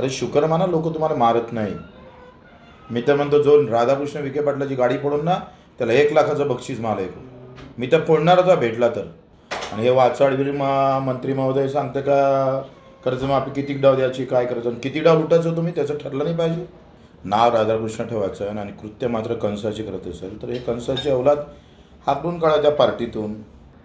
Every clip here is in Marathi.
अरे शुकर माना लोक तुम्हाला मारत नाही. मी तर म्हणतो जो राधाकृष्ण विखे पाटलाची गाडी पडून ना त्याला एक लाखाचं बक्षीस मला ऐकू मी तर फोडणारच हा भेटला तर. आणि हे वाचाडवीर मा मंत्री महोदय सांगते का कर्जमाफी किती डाव द्यायची काय करायचं आणि किती डाव लुटायचं तुम्ही त्याचं ठरलं नाही पाहिजे. नाव राधाकृष्ण ठेवायचं आहे आणि कृत्य मात्र कंसाची करत असेल तर हे कंसाची अवलाद काढा त्या पार्टीतून.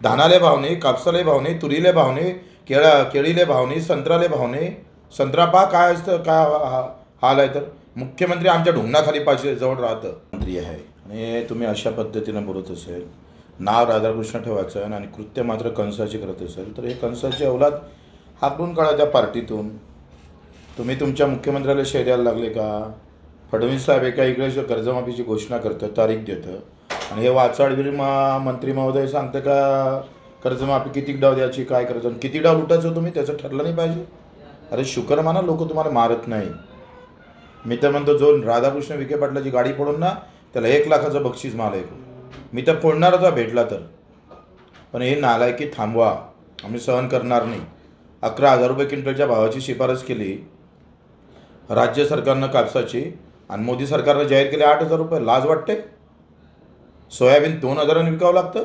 धानाले भावने कापसाले भावने तुरीले भावने केळा केळीले भावने संत्राले भावने संत्रापा काय असतं काय हा- हाल आहे तर? मुख्यमंत्री आमच्या ढुंगणाखाली पाहिजे जवळ राहतं. मंत्री आहे. आणि तुम्ही अशा पद्धतीनं बोलत असेल नाव राधाकृष्ण ठेवायचं आहे आणि कृत्य मात्र कंसाची करत असेल तर हे कंसाची अवलाद हाकून काढा त्या पार्टीतून. तुम्ही तुमच्या मुख्यमंत्र्याला शेर लागले का? फडणवीस साहेब एका इकडे कर्जमाफीची घोषणा करतं तारीख देतं आणि हे वाचाडवीर मा मंत्री महोदय सांगतं का कर्जमाफी किती डाव द्यायची काय करायचं आणि किती डाव लुटायचं तुम्ही? त्याचं ठरलं नाही पाहिजे. अरे शुकर माना लोक तुम्हाला मारत नाही. मी तर म्हणतो जो राधाकृष्ण विखे पाटलाची गाडी पडून ना त्याला एक लाखाचं बक्षीस मला ऐकू मी तर फोडणारच हा भेटला तर. पण हे नालायकी थांबवा आम्ही सहन करणार नाही. अकरा हजार रुपये क्विंटलच्या भावाची शिफारस केली. राज्य सरकारनं कापसाची आणि मोदी सरकारनं जाहीर केले आठ हजार रुपये. लाज वाटते? सोयाबीन दोन हजारांनी विकावं लागतं?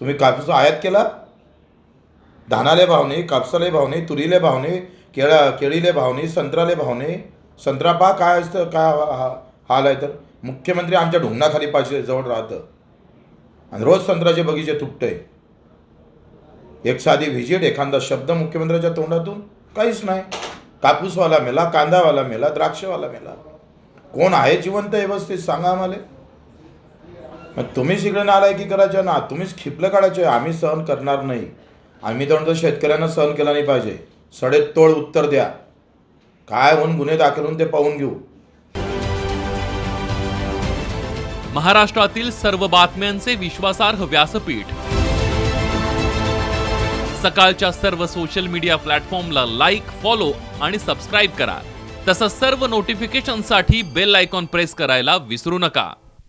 तुम्ही कापूस आयात केला? धानाले भावने कापसाले भावने तुरीले भावने केळा केळीले भावने संत्राले भावने. संत्रा पा काय असतं काय हा- हाल आहे तर. मुख्यमंत्री आमच्या ढुंगणाखाली पाहिजे जवळ राहतं. आणि रोज संत्र्याचे बगीचे तुटतंय. एक साधी व्हिजिट एखादा शब्द मुख्यमंत्र्याच्या तोंडातून काहीच नाही. कापूसवाला मेला कांदावाला मेला द्राक्षवाला मेला. कोण आहे जिवंत व्यवस्थित सांगा आम्हाला. मग तुम्हीच इकडे नालायकी करायच्या ना तुम्हीच खिपलं काढायचे आम्ही सहन करणार नाही. आम्ही तर म्हणतो शेतकऱ्यांना सहन केला नाही पाहिजे. सडे तोड उत्तर द्या. काय होऊन गुन्हे दाखल होऊन ते पाहून घेऊ. महाराष्ट्रातील सर्व बातम्यांचे विश्वासार्ह व्यासपीठ. सकाळच्या सर्व सोशल मीडिया प्लॅटफॉर्मला लाईक फॉलो आणि सबस्क्राईब करा. तसंच सर्व नोटिफिकेशनसाठी बेल आयकॉन प्रेस करायला विसरू नका.